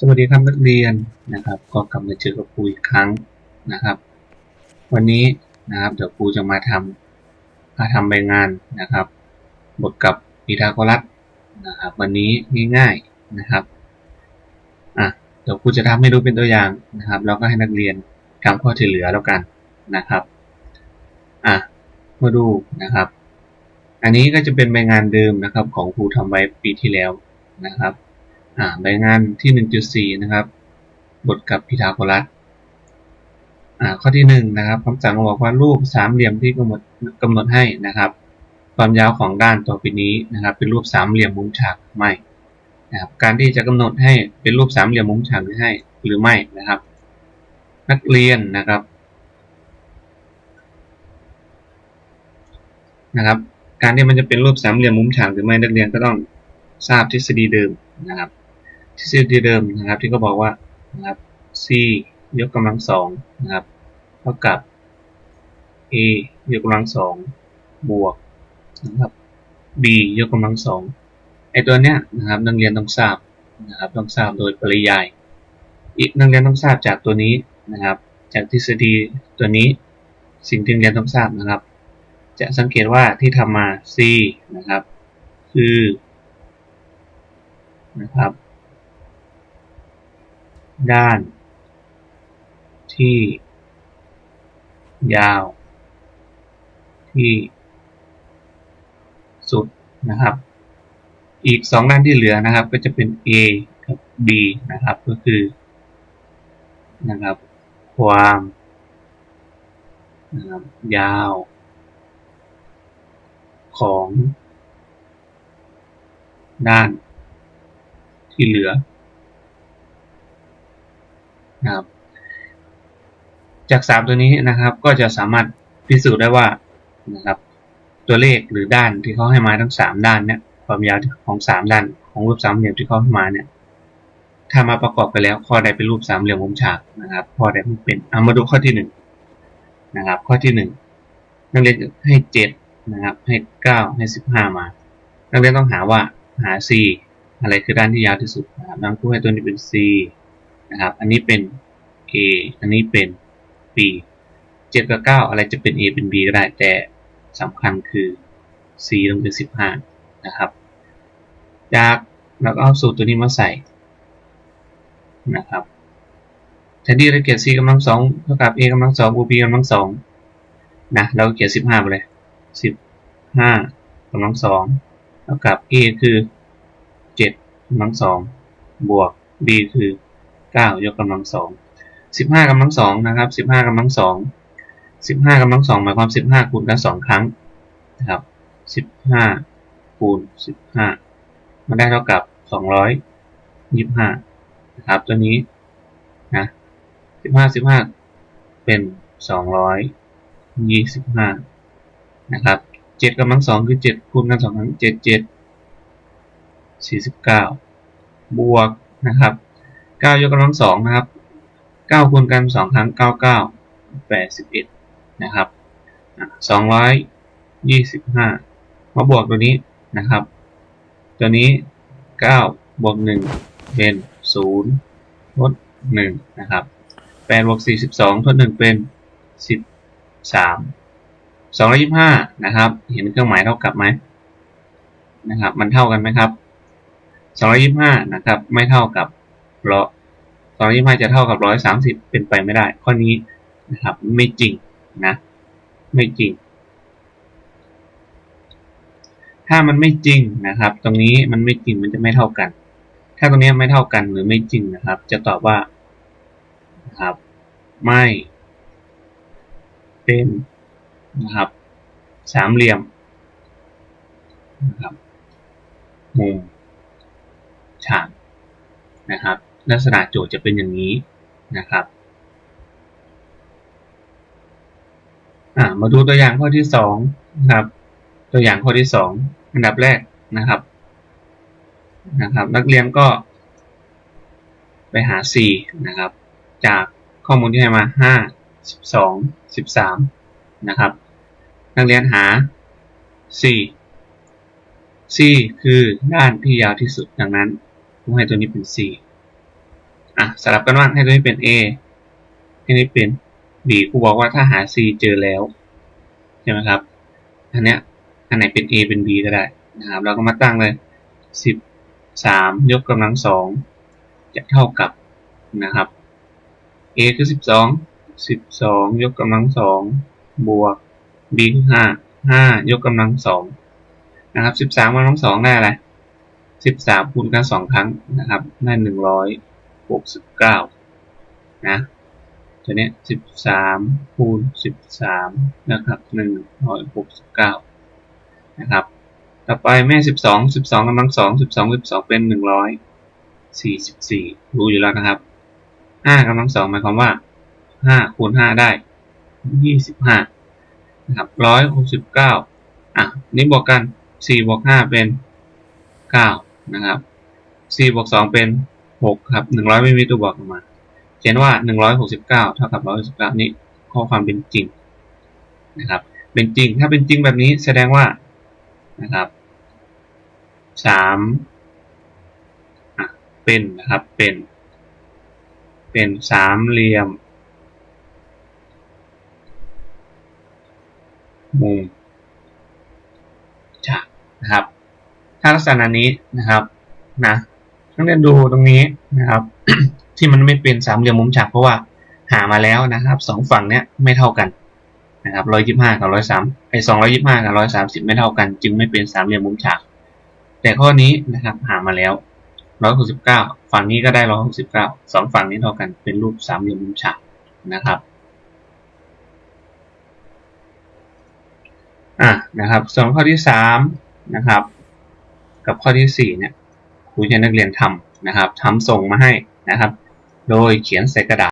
สวัสดีครับนักเรียนนะครับ ก็กลับมาเจอกับครูอีกครั้งนะครับ วันนี้นะครับเดี๋ยวครูจะมาทำมาทำใบงานนะครับ บทกับพีทาโกรัสนะครับ วันนี้ง่ายๆนะครับอะเดี๋ยวครูจะทำให้ดูเป็นตัวอย่างนะครับแล้วก็ให้นักเรียนทำข้อที่เหลือแล้วกันนะครับอะมาดูนะครับ อันนี้ก็จะเป็นใบงานเดิมนะครับ ของครูทำไว้ปีที่แล้วนะครับ อ่าใบงานที่ 1.4 นะครับ บทกับพีทาโกรัสข้อที่1นะครับคำสั่งบอกว่ารูปสามเหลี่ยมที่กำหนดกำหนดให้นะครับ ความยาวของด้านต่อไปนี้นะครับ เป็นรูปสามเหลี่ยมมุมฉากไม่นะครับการที่จะกำหนดให้เป็นรูปสามเหลี่ยมมุมฉากหรือให้หรือไม่นะครับ นักเรียนนะครับนะครับ การที่มันจะเป็นรูปสามเหลี่ยมมุมฉากหรือไม่นักเรียนก็ต้องทราบทฤษฎีเดิมนะครับ ทฤษฎีเดิมนะครับที่ก็บอกว่านะครับ c ยกกำลังสองนะครับเท่ากับ a ยกกำลังสองบวกนะครับ b ยกกำลังสองไอตัวเนี้ยนะครับนักเรียนต้องทราบนะครับต้องทราบโดยปริยายอีกนักเรียนต้องทราบจากตัวนี้นะครับ จากทฤษฎีตัวนี้สิ่งที่นักเรียนต้องทราบนะครับ จะสังเกตว่าที่ทำมา c นะครับ คือนะครับ ด้าน ที่ ยาว ที่ สุดนะครับ อีกสองด้านที่เหลือนะครับ ก็จะเป็น A กับ B นะครับ ก็คือนะครับ ความนะครับยาว ของ ด้านที่เหลือ นะครับ จากสามตัวนี้นะครับ ก็จะสามารถพิสูจน์ได้ว่านะครับ ตัวเลขหรือด้านที่เขาให้มาทั้งสามด้านเนี่ยความยาวของสามด้านของรูปสามเหลี่ยมที่เขาให้มาเนี่ยถ้ามาประกอบกันแล้วข้อใดเป็นรูปสามเหลี่ยมมุมฉากนะครับข้อใดไม่เป็นเอามาดูข้อที่หนึ่งนะครับ ข้อที่หนึ่งนักเรียนให้เจ็ดนะครับให้เก้าให้สิบห้ามา นักเรียนต้องหาว่าหา c อะไรคือด้านที่ยาวที่สุดนะครับดังคู่ให้ตัวนี้เป็น c นะครับ อันนี้เป็น a อันนี้เป็น b เจ็ดกับเก้าอะไรจะเป็น a เป็น b ก็ได้ แต่สำคัญคือ c ต้องเป็นสิบห้านะครับจากเราก็เอาสูตรตัวนี้มาใส่นะครับแทนที่เราเขียน c กำลังสองเท่ากับ a กำลังสองบวก b กำลังสองนะ เราเขียนสิบห้าไปเลยสิบห้ากำลังสองเท่ากับ a คือเจ็ดกำลังสองบวก b คือ เก้ายกกำลังสองสิบห้ากำลังสองนะครับสิบห้ากำลังสองสิบห้ากำลังสองหมายความสิบห้าคูณกันสองครั้งนะครับสิบห้าคูณสิบห้ามันได้เท่ากับสองร้อยยี่สิบห้านะครับตัวนี้นะสิบห้าสิบห้าเป็นสองร้อยยี่สิบห้านะครับเจ็ดกำลังสองคือเจ็ดคูณกันสองครั้งเจ็ดเจ็ดสี่สิบเก้าบวกนะครับ เก้ายกกำลังสองนะครับเก้าคูณกันสองครั้งเก้าเก้าแปดสิบเอ็ดนะครับสองร้อยยี่สิบห้ามาบวกตัวนี้นะครับ ตัวนี้เก้าบวกหนึ่งเป็นศูนย์ลดหนึ่งนะครับแปดบวกสี่สิบสองทดหนึ่งเป็นสิบสามสองร้อยยี่สิบห้านะครับ เห็นเครื่องหมายเท่ากับไหมนะครับ มันเท่ากันไหมครับสองร้อยยี่สิบห้านะครับ ไม่เท่ากับ ร้อยสองร้อยยี่สิบห้าจะเท่ากับร้อยสามสิบเป็นไปไม่ได้ ข้อนี้นะครับ ไม่จริงนะ ไม่จริง ถ้ามันไม่จริงนะครับ ตรงนี้มันไม่จริงมันจะไม่เท่ากัน ถ้าตรงนี้ไม่เท่ากันหรือไม่จริงนะครับ จะตอบว่านะครับ ไม่ เป็นนะครับสามเหลี่ยมนะครับมุมฉากนะครับ ลักษณะโจทย์จะเป็นอย่างนี้นะครับมาดูตัวอย่างข้อที่สองนะครับ ตัวอย่างข้อที่สองอันดับแรกนะครับนะครับ นักเรียนก็ ไปหา c นะครับ จากข้อมูลที่ให้มาห้าสิบสองสิบสามนะครับ นักเรียนหา c c คือด้านที่ยาวที่สุดดังนั้นผมให้ตัวนี้เป็น c อะสลับกันว่างให้ตัวนี้เป็น A ให้นี้เป็น B ครูบอกว่าถ้าหา C เจอแล้วใช่ไหมครับอันเนี้ยอันไหนเป็น A เป็น B ก็ได้นะครับเราก็มาตั้งเลยสิบสามยกกำลังสองจะเท่ากับนะครับ A คือสิบสองสิบสองยกกำลังสองบวก B คือห้าห้ายกกำลังสองนะครับสิบสามกำลังสองได้อะไรสิบสามคูณกันสองครั้งนะครับได้หนึ่งร้อย หกสิบเก้านะตัวเนี้ยสิบสามคูณสิบสามนะครับหนึ่งร้อยหกสิบเก้านะครับ ต่อไปแม่สิบสองสิบสองกำลังสองสิบสองสิบสองเป็นหนึ่งร้อยสี่สิบสี่รู้อยู่แล้วนะครับห้ากำลังสองหมายความว่าห้าคูณห้าได้ยี่สิบห้านะครับร้อยหกสิบเก้าอะนี่บวกกันสี่บวกห้าเป็นเก้านะครับสี่บวกสองเป็น หกครับหนึ่งร้อยไม่มีตัวบวกออกมา เขียนว่าหนึ่งร้อยหกสิบเก้าเท่ากับร้อยสิบเก้านี่ข้อความเป็นจริงนะครับ เป็นจริง ถ้าเป็นจริงแบบนี้แสดงว่านะครับสามเป็นนะครับ เป็น เป็นสามเหลี่ยม มุมฉากนะครับ ถ้าลักษณะนี้นะครับนะ ต้องเรียนดูตรงนี้นะครับ ที่มันไม่เป็นสามเหลี่ยมมุมฉากเพราะว่าหามาแล้วนะครับสองฝั่งเนี้ยไม่เท่ากันนะครับร้อยยี่ห้ากับร้อยสามไอสองร้อยยี่ห้ากับร้อยสามสิบไม่เท่ากัน จึงไม่เป็นสามเหลี่ยมมุมฉาก แต่ข้อนี้นะครับหามาแล้วร้อยหกสิบเก้าฝั่งนี้ก็ได้ร้อยหกสิบเก้าสองฝั่งนี้เท่ากันเป็นรูปสามเหลี่ยมมุมฉากนะครับอะนะครับส่วนข้อที่สามนะครับ กับข้อที่สี่เนี่ย รูจะให้นักเรียนทำนะครับทำส่งมาให้นะครับ โดยเขียนใส่กระดาษ